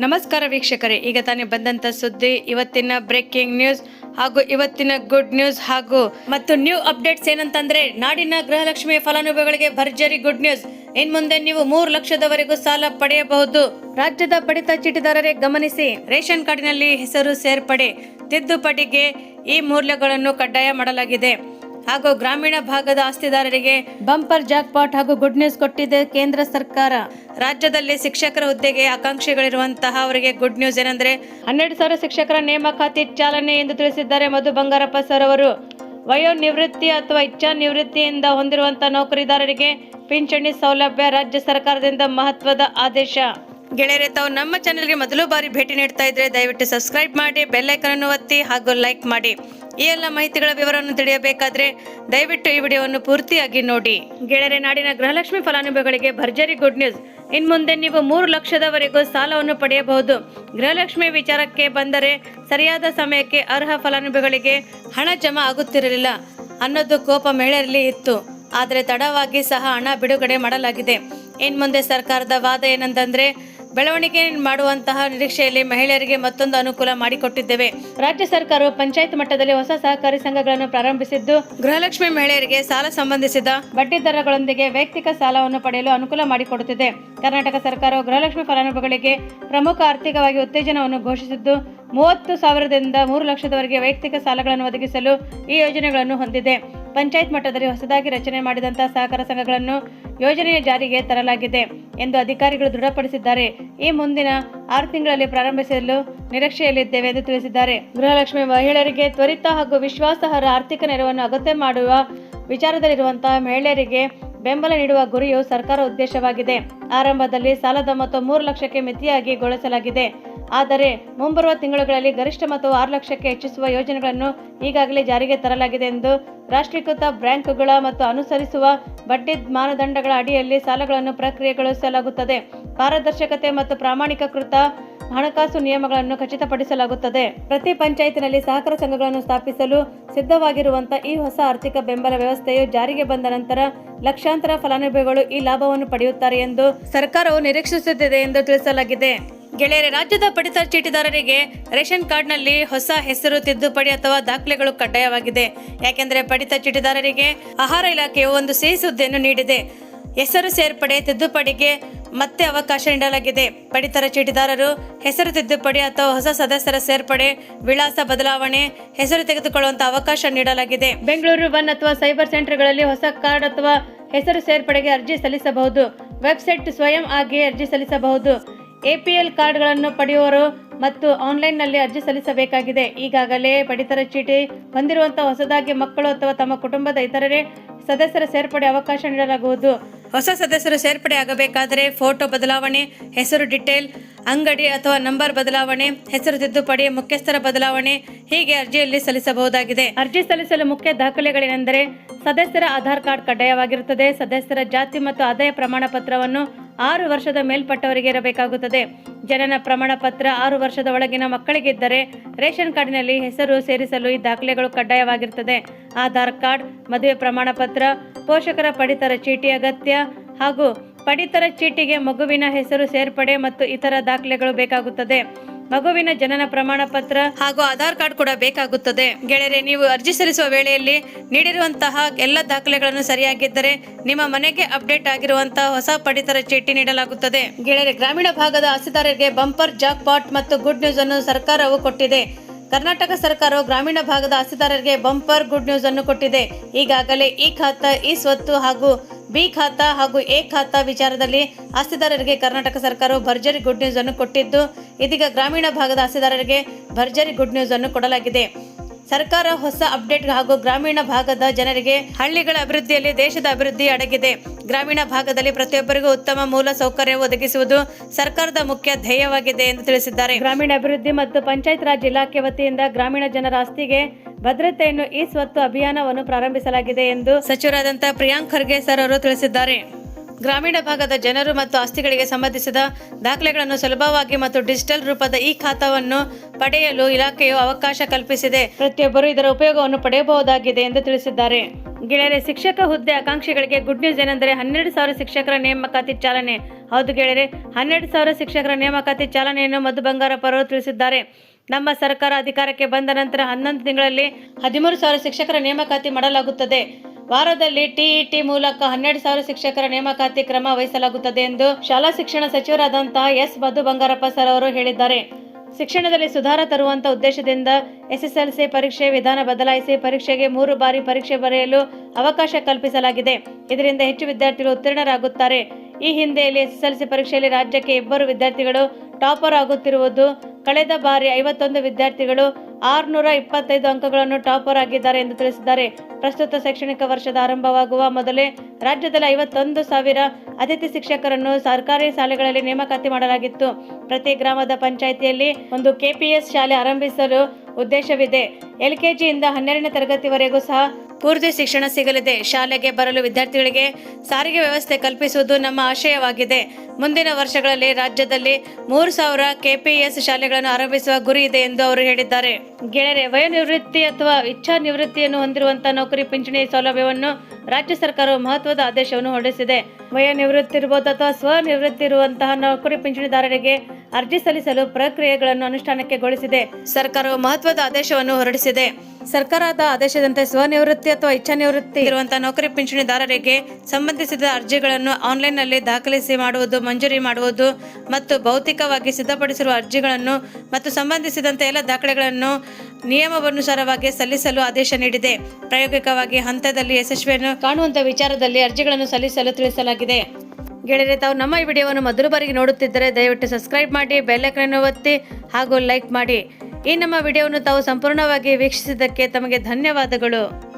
ನಮಸ್ಕಾರ ವೀಕ್ಷಕರೇ, ಈಗ ತಾನೇ ಬಂದಂತ ಸುದ್ದಿ, ಇವತ್ತಿನ ಬ್ರೇಕಿಂಗ್ ನ್ಯೂಸ್ ಹಾಗೂ ಇವತ್ತಿನ ಗುಡ್ ನ್ಯೂಸ್ ಹಾಗೂ ಮತ್ತು ನ್ಯೂ ಅಪ್ಡೇಟ್ಸ್ ಏನಂತಂದ್ರೆ, ನಾಡಿನ ಗೃಹಲಕ್ಷ್ಮಿ ಫಲಾನುಭವಿಗಳಿಗೆ ಭರ್ಜರಿ ಗುಡ್ ನ್ಯೂಸ್ ಇನ್ ಮುಂದೆ ನೀವು ಮೂರು ಲಕ್ಷದವರೆಗೂ ಸಾಲ ಪಡೆಯಬಹುದು. ರಾಜ್ಯದ ಪಡಿತ ಚೀಟಿದಾರರೇ ಗಮನಿಸಿ, ರೇಷನ್ ಕಾರ್ಡಿನಲ್ಲಿ ಹೆಸರು ಸೇರ್ಪಡೆ ತಿದ್ದುಪಡಿಗೆ ಈ ಮೌಲ್ಯಗಳನ್ನು ಕಡ್ಡಾಯ ಮಾಡಲಾಗಿದೆ. ಹಾಗೂ ಗ್ರಾಮೀಣ ಭಾಗದ ಆಸ್ತಿದಾರರಿಗೆ ಬಂಪರ್ ಜಾಕ್ಪಾಟ್ ಹಾಗೂ ಗುಡ್ ನ್ಯೂಸ್ ಕೊಟ್ಟಿದೆ ಕೇಂದ್ರ ಸರ್ಕಾರ. ರಾಜ್ಯದಲ್ಲಿ ಶಿಕ್ಷಕರ ಹುದ್ದೆಗೆ ಆಕಾಂಕ್ಷಿಗಳಿರುವಂತಹ ಅವರಿಗೆ ಗುಡ್ ನ್ಯೂಸ್ ಏನಂದ್ರೆ ಹನ್ನೆರಡು ಸಾವಿರ ಶಿಕ್ಷಕರ ನೇಮಕಾತಿ ಚಾಲನೆ ಎಂದು ತಿಳಿಸಿದ್ದಾರೆ ಮಧು ಬಂಗಾರಪ್ಪ ಸರ್ ಅವರು. ವಯೋ ನಿವೃತ್ತಿ ಅಥವಾ ಇಚ್ಛಾ ನಿವೃತ್ತಿಯಿಂದ ಹೊಂದಿರುವಂತಹ ನೌಕರಿದಾರರಿಗೆ ಪಿಂಚಣಿ ಸೌಲಭ್ಯ ರಾಜ್ಯ ಸರ್ಕಾರದಿಂದ ಮಹತ್ವದ ಆದೇಶ. ಗೆಳೆಯರೆ, ತಾವು ನಮ್ಮ ಚಾನೆಲ್ಗೆ ಮೊದಲು ಬಾರಿ ಭೇಟಿ ನೀಡ್ತಾ ಇದ್ರೆ ದಯವಿಟ್ಟು ಸಬ್ಸ್ಕ್ರೈಬ್ ಮಾಡಿ ಬೆಲ್ಲೈಕನ್ ಒತ್ತಿ ಹಾಗೂ ಲೈಕ್ ಮಾಡಿ. ಈ ಎಲ್ಲ ಮಾಹಿತಿಗಳ ವಿವರವನ್ನು ತಿಳಿಯಬೇಕಾದ್ರೆ ದಯವಿಟ್ಟು ಈ ವಿಡಿಯೋವನ್ನು ಪೂರ್ತಿಯಾಗಿ ನೋಡಿ. ಗೆಳೆಯರೆ, ನಾಡಿನ ಗೃಹಲಕ್ಷ್ಮಿ ಫಲಾನುಭವಿಗಳಿಗೆ ಭರ್ಜರಿ ಗುಡ್ ನ್ಯೂಸ್. ಇನ್ ಮುಂದೆ ನೀವು ಮೂರು ಲಕ್ಷದವರೆಗೂ ಸಾಲವನ್ನು ಪಡೆಯಬಹುದು. ಗೃಹಲಕ್ಷ್ಮಿ ವಿಚಾರಕ್ಕೆ ಬಂದರೆ ಸರಿಯಾದ ಸಮಯಕ್ಕೆ ಅರ್ಹ ಫಲಾನುಭವಿಗಳಿಗೆ ಹಣ ಜಮಾ ಆಗುತ್ತಿರಲಿಲ್ಲ ಅನ್ನೋದು ಕೋಪ ಮಹಿಳೆಯರಲ್ಲಿ ಇತ್ತು. ಆದರೆ ತಡವಾಗಿ ಸಹ ಹಣ ಬಿಡುಗಡೆ ಮಾಡಲಾಗಿದೆ. ಇನ್ ಮುಂದೆ ಸರ್ಕಾರದ ವಾದ ಏನಂತಂದ್ರೆ ಬೆಳವಣಿಗೆ ಮಾಡುವಂತಹ ನಿರೀಕ್ಷೆಯಲ್ಲಿ ಮಹಿಳೆಯರಿಗೆ ಮತ್ತೊಂದು ಅನುಕೂಲ ಮಾಡಿಕೊಟ್ಟಿದ್ದೇವೆ. ರಾಜ್ಯ ಸರ್ಕಾರವು ಪಂಚಾಯತ್ ಮಟ್ಟದಲ್ಲಿ ಹೊಸ ಸಹಕಾರಿ ಸಂಘಗಳನ್ನು ಪ್ರಾರಂಭಿಸಿದ್ದು, ಗೃಹಲಕ್ಷ್ಮಿ ಮಹಿಳೆಯರಿಗೆ ಸಾಲ ಸಂಬಂಧಿಸಿದ ಬಡ್ಡಿ ದರಗಳೊಂದಿಗೆ ವೈಯಕ್ತಿಕ ಸಾಲವನ್ನು ಪಡೆಯಲು ಅನುಕೂಲ ಮಾಡಿಕೊಡುತ್ತಿದೆ. ಕರ್ನಾಟಕ ಸರ್ಕಾರವು ಗೃಹಲಕ್ಷ್ಮಿ ಫಲಾನುಭವಿಗಳಿಗೆ ಪ್ರಮುಖ ಆರ್ಥಿಕವಾಗಿ ಉತ್ತೇಜನವನ್ನು ಘೋಷಿಸಿದ್ದು, ಮೂವತ್ತು ಸಾವಿರದಿಂದ ಮೂರು ಲಕ್ಷದವರೆಗೆ ವೈಯಕ್ತಿಕ ಸಾಲಗಳನ್ನು ಒದಗಿಸಲು ಈ ಯೋಜನೆಗಳನ್ನು ಹೊಂದಿದೆ. ಪಂಚಾಯತ್ ಮಟ್ಟದಲ್ಲಿ ಹೊಸದಾಗಿ ರಚನೆ ಮಾಡಿದಂತಹ ಸಹಕಾರ ಸಂಘಗಳನ್ನು ಯೋಜನೆಯ ಜಾರಿಗೆ ತರಲಾಗಿದೆ ಎಂದು ಅಧಿಕಾರಿಗಳು ದೃಢಪಡಿಸಿದ್ದಾರೆ. ಈ ಮುಂದಿನ ಆರು ತಿಂಗಳಲ್ಲಿ ಪ್ರಾರಂಭಿಸಲು ನಿರೀಕ್ಷೆಯಲ್ಲಿದ್ದೇವೆ ಎಂದು ತಿಳಿಸಿದ್ದಾರೆ. ಗೃಹಲಕ್ಷ್ಮಿ ಮಹಿಳೆಯರಿಗೆ ತ್ವರಿತ ಹಾಗೂ ವಿಶ್ವಾಸಾರ್ಹ ಆರ್ಥಿಕ ನೆರವನ್ನು ಅಗತ್ಯ ಮಾಡುವ ವಿಚಾರದಲ್ಲಿರುವಂತಹ ಮಹಿಳೆಯರಿಗೆ ಬೆಂಬಲ ನೀಡುವ ಗುರಿಯು ಸರ್ಕಾರ ಉದ್ದೇಶವಾಗಿದೆ. ಆರಂಭದಲ್ಲಿ ಸಾಲದ ಮೊತ್ತ ಮೂರು ಲಕ್ಷಕ್ಕೆ ಮಿತಿಯಾಗಿ ಗೊಳಿಸಲಾಗಿದೆ ಆದರೆ ಮುಂಬರುವ ತಿಂಗಳುಗಳಲ್ಲಿ ಗರಿಷ್ಠ ಮತ್ತು ಆರು ಲಕ್ಷಕ್ಕೆ ಹೆಚ್ಚಿಸುವ ಯೋಜನೆಗಳನ್ನು ಈಗಾಗಲೇ ಜಾರಿಗೆ ತರಲಾಗಿದೆ ಎಂದು ರಾಷ್ಟ್ರೀಕೃತ ಬ್ಯಾಂಕ್ಗಳ ಮತ್ತು ಅನುಸರಿಸುವ ಬಡ್ಡಿ ಮಾನದಂಡಗಳ ಅಡಿಯಲ್ಲಿ ಸಾಲಗಳನ್ನು ಪ್ರಕ್ರಿಯೆಗೊಳಿಸಲಾಗುತ್ತದೆ. ಪಾರದರ್ಶಕತೆ ಮತ್ತು ಪ್ರಾಮಾಣಿಕೃತ ಹಣಕಾಸು ನಿಯಮಗಳನ್ನು ಖಚಿತಪಡಿಸಲಾಗುತ್ತದೆ. ಪ್ರತಿ ಪಂಚಾಯತಿನಲ್ಲಿ ಸಹಕಾರ ಸಂಘಗಳನ್ನು ಸ್ಥಾಪಿಸಲು ಸಿದ್ಧವಾಗಿರುವಂತಹ ಈ ಹೊಸ ಆರ್ಥಿಕ ಬೆಂಬಲ ವ್ಯವಸ್ಥೆಯು ಜಾರಿಗೆ ಬಂದ ನಂತರ ಲಕ್ಷಾಂತರ ಫಲಾನುಭವಿಗಳು ಈ ಲಾಭವನ್ನು ಪಡೆಯುತ್ತಾರೆ ಎಂದು ಸರ್ಕಾರವು ನಿರೀಕ್ಷಿಸುತ್ತಿದೆ ಎಂದು ತಿಳಿಸಲಾಗಿದೆ. ಗೆಳೆಯರೆ, ರಾಜ್ಯದ ಪಡಿತರ ಚೀಟಿದಾರರಿಗೆ ರೇಷನ್ ಕಾರ್ಡ್ನಲ್ಲಿ ಹೊಸ ಹೆಸರು ತಿದ್ದುಪಡಿ ಅಥವಾ ದಾಖಲೆಗಳು ಕಡ್ಡಾಯವಾಗಿದೆ. ಯಾಕೆಂದರೆ ಪಡಿತರ ಚೀಟಿದಾರರಿಗೆ ಆಹಾರ ಇಲಾಖೆಯು ಒಂದು ಸಿಹಿ ಸುದ್ದಿಯನ್ನು ನೀಡಿದೆ. ಹೆಸರು ಸೇರ್ಪಡೆ ತಿದ್ದುಪಡಿಗೆ ಮತ್ತೆ ಅವಕಾಶ ನೀಡಲಾಗಿದೆ. ಪಡಿತರ ಚೀಟಿದಾರರು ಹೆಸರು ತಿದ್ದುಪಡಿ ಅಥವಾ ಹೊಸ ಸದಸ್ಯರ ಸೇರ್ಪಡೆ, ವಿಳಾಸ ಬದಲಾವಣೆ, ಹೆಸರು ತೆಗೆದುಕೊಳ್ಳುವಂತ ಅವಕಾಶ ನೀಡಲಾಗಿದೆ. ಬೆಂಗಳೂರು ಒನ್ ಅಥವಾ ಸೈಬರ್ ಸೆಂಟರ್ಗಳಲ್ಲಿ ಹೊಸ ಕಾರ್ಡ್ ಅಥವಾ ಹೆಸರು ಸೇರ್ಪಡೆಗೆ ಅರ್ಜಿ ಸಲ್ಲಿಸಬಹುದು. ವೆಬ್ಸೈಟ್ ಸ್ವಯಂ ಆಗಿ ಅರ್ಜಿ ಸಲ್ಲಿಸಬಹುದು. ಎಪಿಎಲ್ ಕಾರ್ಡ್ಗಳನ್ನು ಪಡೆಯುವವರು ಮತ್ತು ಆನ್ಲೈನ್ನಲ್ಲಿ ಅರ್ಜಿ ಸಲ್ಲಿಸಬೇಕಾಗಿದೆ. ಈಗಾಗಲೇ ಪಡಿತರ ಚೀಟಿ ಹೊಂದಿರುವಂತಹ ಹೊಸದಾಗಿ ಮಕ್ಕಳು ಅಥವಾ ತಮ್ಮ ಕುಟುಂಬದ ಇತರರೇ ಸದಸ್ಯರ ಸೇರ್ಪಡೆ ಅವಕಾಶ ನೀಡಲಾಗುವುದು. ಹೊಸ ಸದಸ್ಯರು ಸೇರ್ಪಡೆ ಆಗಬೇಕಾದರೆ ಫೋಟೋ ಬದಲಾವಣೆ, ಹೆಸರು ಡಿಟೇಲ್ ಅಂಗಡಿ ಅಥವಾ ನಂಬರ್ ಬದಲಾವಣೆ, ಹೆಸರು ತಿದ್ದುಪಡಿ, ಮುಖ್ಯಸ್ಥರ ಬದಲಾವಣೆ ಹೀಗೆ ಅರ್ಜಿಯಲ್ಲಿ ಸಲ್ಲಿಸಬಹುದಾಗಿದೆ. ಅರ್ಜಿ ಸಲ್ಲಿಸಲು ಮುಖ್ಯ ದಾಖಲೆಗಳೇನೆಂದರೆ ಸದಸ್ಯರ ಆಧಾರ್ ಕಾರ್ಡ್ ಕಡ್ಡಾಯವಾಗಿರುತ್ತದೆ. ಸದಸ್ಯರ ಜಾತಿ ಮತ್ತು ಆದಾಯ ಪ್ರಮಾಣ ಪತ್ರವನ್ನು ಆರು ವರ್ಷದ ಮೇಲ್ಪಟ್ಟವರಿಗೆ ಇರಬೇಕಾಗುತ್ತದೆ. ಜನನ ಪ್ರಮಾಣ ಪತ್ರ ಆರು ವರ್ಷದ ಒಳಗಿನ ಮಕ್ಕಳಿಗಿದ್ದರೆ ರೇಷನ್ ಕಾರ್ಡಿನಲ್ಲಿ ಹೆಸರು ಸೇರಿಸಲು ಈ ದಾಖಲೆಗಳು ಕಡ್ಡಾಯವಾಗಿರುತ್ತದೆ. ಆಧಾರ್ ಕಾರ್ಡ್, ಮದುವೆ ಪ್ರಮಾಣ ಪೋಷಕರ ಪಡಿತರ ಚೀಟಿ ಅಗತ್ಯ ಹಾಗೂ ಪಡಿತರ ಚೀಟಿಗೆ ಮಗುವಿನ ಹೆಸರು ಸೇರ್ಪಡೆ ಮತ್ತು ಇತರ ದಾಖಲೆಗಳು ಬೇಕಾಗುತ್ತದೆ. ಮಗುವಿನ ಜನನ ಪ್ರಮಾಣ ಪತ್ರ ಹಾಗೂ ಆಧಾರ್ ಕಾರ್ಡ್ ಕೂಡ ಬೇಕಾಗುತ್ತದೆ. ಗೆಳೆಯರೆ, ನೀವು ಅರ್ಜಿ ಸಲ್ಲಿಸುವ ವೇಳೆಯಲ್ಲಿ ನೀಡಿರುವಂತಹ ಎಲ್ಲ ದಾಖಲೆಗಳನ್ನು ಸರಿಯಾಗಿದ್ದರೆ ನಿಮ್ಮ ಮನೆಗೆ ಅಪ್ಡೇಟ್ ಆಗಿರುವಂತಹ ಹೊಸ ಪಡಿತರ ಚೀಟಿ ನೀಡಲಾಗುತ್ತದೆ. ಗೆಳೆಯರೆ, ಗ್ರಾಮೀಣ ಭಾಗದ ಆಸ್ತಿದಾರರಿಗೆ ಬಂಪರ್ ಜಾಕ್ ಪಾಟ್ ಮತ್ತು ಗುಡ್ ನ್ಯೂಸ್ ಅನ್ನು ಸರ್ಕಾರವು ಕೊಟ್ಟಿದೆ. ಕರ್ನಾಟಕ ಸರ್ಕಾರವು ಗ್ರಾಮೀಣ ಭಾಗದ ಆಸ್ತಿದಾರರಿಗೆ ಬಂಪರ್, ಗುಡ್ ನ್ಯೂಸ್ ಅನ್ನು ಕೊಟ್ಟಿದೆ. ಈಗಾಗಲೇ ಈ ಖಾತಾ, ಈ ಸ್ವತ್ತು ಹಾಗೂ ಬಿ ಖಾತಾ ಹಾಗೂ ಎ ಖಾತಾ ವಿಚಾರದಲ್ಲಿ ಆಸ್ತಿದಾರರಿಗೆ ಕರ್ನಾಟಕ ಸರ್ಕಾರವು ಭರ್ಜರಿ ಗುಡ್ ನ್ಯೂಸ್ ಅನ್ನು ಕೊಟ್ಟಿದ್ದು ಇದೀಗ ಗ್ರಾಮೀಣ ಭಾಗದ ಆಸ್ತಿದಾರರಿಗೆ ಭರ್ಜರಿ ಗುಡ್ ನ್ಯೂಸ್ ಅನ್ನು ಕೊಡಲಾಗಿದೆ. ಸರ್ಕಾರ ಹೊಸ ಅಪ್ಡೇಟ್ ಹಾಗೂ ಗ್ರಾಮೀಣ ಭಾಗದ ಜನರಿಗೆ ಹಳ್ಳಿಗಳ ಅಭಿವೃದ್ಧಿಯಲ್ಲಿ ದೇಶದ ಅಭಿವೃದ್ಧಿ ಅಡಗಿದೆ. ಗ್ರಾಮೀಣ ಭಾಗದಲ್ಲಿ ಪ್ರತಿಯೊಬ್ಬರಿಗೂ ಉತ್ತಮ ಮೂಲ ಸೌಕರ್ಯ ಒದಗಿಸುವುದು ಸರ್ಕಾರದ ಮುಖ್ಯ ಧ್ಯೇಯವಾಗಿದೆ ಎಂದು ತಿಳಿಸಿದ್ದಾರೆ. ಗ್ರಾಮೀಣ ಅಭಿವೃದ್ಧಿ ಮತ್ತು ಪಂಚಾಯತ್ ರಾಜ್ ಇಲಾಖೆ ವತಿಯಿಂದ ಗ್ರಾಮೀಣ ಜನರ ಆಸ್ತಿಗೆ ಭದ್ರತೆಯನ್ನು ಈ ಸ್ವತ್ತು ಅಭಿಯಾನವನ್ನು ಪ್ರಾರಂಭಿಸಲಾಗಿದೆ ಎಂದು ಸಚಿವರಾದಂತಹ ಪ್ರಿಯಾಂಕ್ ಖರ್ಗೆ ಸರ್ ಅವರು ತಿಳಿಸಿದ್ದಾರೆ. ಗ್ರಾಮೀಣ ಭಾಗದ ಜನರು ಮತ್ತು ಆಸ್ತಿಗಳಿಗೆ ಸಂಬಂಧಿಸಿದ ದಾಖಲೆಗಳನ್ನು ಸುಲಭವಾಗಿ ಮತ್ತು ಡಿಜಿಟಲ್ ರೂಪದ ಈ ಖಾತಾವನ್ನು ಪಡೆಯಲು ಇಲಾಖೆಯು ಅವಕಾಶ ಕಲ್ಪಿಸಿದೆ. ಪ್ರತಿಯೊಬ್ಬರು ಇದರ ಉಪಯೋಗವನ್ನು ಪಡೆಯಬಹುದಾಗಿದೆ ಎಂದು ತಿಳಿಸಿದ್ದಾರೆ. ಗೆಳೆಯರೆ, ಶಿಕ್ಷಕ ಹುದ್ದೆ ಆಕಾಂಕ್ಷಿಗಳಿಗೆ ಗುಡ್ ನ್ಯೂಸ್ ಏನೆಂದರೆ ಹನ್ನೆರಡು ಸಾವಿರ ಶಿಕ್ಷಕರ ನೇಮಕಾತಿ ಚಾಲನೆ. ಹೌದು ಗೆಳೆಯರೆ, ಹನ್ನೆರಡು ಸಾವಿರ ಶಿಕ್ಷಕರ ನೇಮಕಾತಿ ಚಾಲನೆಯನ್ನು ಮಧು ಬಂಗಾರಪ್ಪ ಅವರು ತಿಳಿಸಿದ್ದಾರೆ. ನಮ್ಮ ಸರ್ಕಾರ ಅಧಿಕಾರಕ್ಕೆ ಬಂದ ನಂತರ ಹನ್ನೊಂದು ತಿಂಗಳಲ್ಲಿ ಹದಿಮೂರು ಸಾವಿರ ಶಿಕ್ಷಕರ ನೇಮಕಾತಿ ಮಾಡಲಾಗುತ್ತದೆ. ವಾರದಲ್ಲಿ ಟಿಇಟಿ ಮೂಲಕ ಹನ್ನೆರಡು ಸಾವಿರ ಶಿಕ್ಷಕರ ನೇಮಕಾತಿ ಕ್ರಮ ವಹಿಸಲಾಗುತ್ತದೆ ಎಂದು ಶಾಲಾ ಶಿಕ್ಷಣ ಸಚಿವರಾದಂತಹ ಎಸ್ ಮಧು ಬಂಗಾರಪ್ಪ ಸರ್ ಅವರು ಹೇಳಿದ್ದಾರೆ. ಶಿಕ್ಷಣದಲ್ಲಿ ಸುಧಾರ ತರುವಂತ ಉದ್ದೇಶದಿಂದ ಎಸ್ಎಸ್ಎಲ್ಸಿ ಪರೀಕ್ಷೆ, ವಿಧಾನ ಬದಲಾಯಿಸಿ ಪರೀಕ್ಷೆಗೆ ಮೂರು ಬಾರಿ ಪರೀಕ್ಷೆ ಬರೆಯಲು ಅವಕಾಶ ಕಲ್ಪಿಸಲಾಗಿದೆ. ಇದರಿಂದ ಹೆಚ್ಚು ವಿದ್ಯಾರ್ಥಿಗಳು ಉತ್ತೀರ್ಣರಾಗುತ್ತಾರೆ. ಈ ಹಿಂದೆಯಲ್ಲಿ ಎಸ್ಎಸ್ಎಲ್ಸಿ ಪರೀಕ್ಷೆಯಲ್ಲಿ ರಾಜ್ಯಕ್ಕೆ ಇಬ್ಬರು ವಿದ್ಯಾರ್ಥಿಗಳು ಟಾಪರ್ ಆಗುತ್ತಿರುವುದು. ಕಳೆದ ಬಾರಿ ಐವತ್ತೊಂದು ವಿದ್ಯಾರ್ಥಿಗಳು ಆರುನೂರ ಇಪ್ಪತ್ತೈದು ಅಂಕಗಳನ್ನು ಟಾಪರ್ ಆಗಿದ್ದಾರೆ ಎಂದು ತಿಳಿಸಿದ್ದಾರೆ. ಪ್ರಸ್ತುತ ಶೈಕ್ಷಣಿಕ ವರ್ಷದ ಆರಂಭವಾಗುವ ಮೊದಲೇ ರಾಜ್ಯದಲ್ಲಿ ಐವತ್ತೊಂದು ಸಾವಿರ ಅತಿಥಿ ಶಿಕ್ಷಕರನ್ನು ಸರ್ಕಾರಿ ಶಾಲೆಗಳಲ್ಲಿ ನೇಮಕಾತಿ ಮಾಡಲಾಗಿತ್ತು. ಪ್ರತಿ ಗ್ರಾಮದ ಪಂಚಾಯಿತಿಯಲ್ಲಿ ಒಂದು ಕೆಪಿಎಸ್ ಶಾಲೆ ಆರಂಭಿಸಲು ಉದ್ದೇಶವಿದೆ. ಎಲ್ಕೆಜಿಯಿಂದ ಹನ್ನೆರಡನೇ ತರಗತಿವರೆಗೂ ಸಹ ಪೂರ್ತಿ ಶಿಕ್ಷಣ ಸಿಗಲಿದೆ. ಶಾಲೆಗೆ ಬರಲು ವಿದ್ಯಾರ್ಥಿಗಳಿಗೆ ಸಾರಿಗೆ ವ್ಯವಸ್ಥೆ ಕಲ್ಪಿಸುವುದು ನಮ್ಮ ಆಶಯವಾಗಿದೆ. ಮುಂದಿನ ವರ್ಷಗಳಲ್ಲಿ ರಾಜ್ಯದಲ್ಲಿ ಮೂರು ಸಾವಿರ ಕೆಪಿಎಸ್ ಶಾಲೆಗಳನ್ನು ಆರಂಭಿಸುವ ಗುರಿ ಇದೆ ಎಂದು ಅವರು ಹೇಳಿದ್ದಾರೆ. ಗೆಳೆಯರೆ, ವಯೋನಿವೃತ್ತಿ ಅಥವಾ ಇಚ್ಛಾ ನಿವೃತ್ತಿಯನ್ನು ಹೊಂದಿರುವಂತಹ ನೌಕರಿ ಪಿಂಚಣಿ ಸೌಲಭ್ಯವನ್ನು ರಾಜ್ಯ ಸರ್ಕಾರವು ಮಹತ್ವದ ಆದೇಶವನ್ನು ಹೊರಡಿಸಿದೆ. ವಯೋನಿವೃತ್ತಿ ಇರಬಹುದು ಅಥವಾ ಸ್ವನಿವೃತ್ತಿ ಇರುವಂತಹ ನೌಕರಿ ಪಿಂಚಣಿದಾರರಿಗೆ ಅರ್ಜಿ ಸಲ್ಲಿಸಲು ಪ್ರಕ್ರಿಯೆಗಳನ್ನು ಅನುಷ್ಠಾನಕ್ಕೆಗೊಳಿಸಿದೆ ಸರ್ಕಾರವು ಮಹತ್ವದ ಆದೇಶವನ್ನು ಹೊರಡಿಸಿದೆ. ಸರ್ಕಾರದ ಆದೇಶದಂತೆ ಸ್ವನಿವೃತ್ತಿ ಅಥವಾ ಇಚ್ಛಾ ನಿವೃತ್ತಿ ಇರುವಂತಹ ನೌಕರಿ ಪಿಂಚಣಿದಾರರಿಗೆ ಸಂಬಂಧಿಸಿದ ಅರ್ಜಿಗಳನ್ನು ಆನ್ಲೈನ್ನಲ್ಲಿ ದಾಖಲಿಸಿ ಮಾಡುವುದು, ಮಂಜೂರಿ ಮಾಡುವುದು ಮತ್ತು ಭೌತಿಕವಾಗಿ ಸಿದ್ಧಪಡಿಸಿರುವ ಅರ್ಜಿಗಳನ್ನು ಮತ್ತು ಸಂಬಂಧಿಸಿದಂತೆ ಎಲ್ಲ ದಾಖಲೆಗಳನ್ನು ನಿಯಮಾನುಸಾರವಾಗಿ ಸಲ್ಲಿಸಲು ಆದೇಶ ನೀಡಿದೆ. ಪ್ರಾಯೋಗಿಕವಾಗಿ ಹಂತದಲ್ಲಿ ಯಶಸ್ವಿಯನ್ನು ಕಾಣುವಂತಹ ವಿಚಾರದಲ್ಲಿ ಅರ್ಜಿಗಳನ್ನು ಸಲ್ಲಿಸಲು ತಿಳಿಸಲಾಗಿದೆ. ಗೆಳೆಯರೆ, ತಾವು ನಮ್ಮ ಈ ವಿಡಿಯೋವನ್ನು ಮೊದಲು ಬಾರಿಗೆ ನೋಡುತ್ತಿದ್ದರೆ ದಯವಿಟ್ಟು ಸಬ್ಸ್ಕ್ರೈಬ್ ಮಾಡಿ ಬೆಲ್ಲೈಕನ್ ಒತ್ತಿ ಹಾಗೂ ಲೈಕ್ ಮಾಡಿ. ಈ ನಮ್ಮ ವಿಡಿಯೋವನ್ನು ತಾವು ಸಂಪೂರ್ಣವಾಗಿ ವೀಕ್ಷಿಸಿದ್ದಕ್ಕೆ ತಮಗೆ ಧನ್ಯವಾದಗಳು.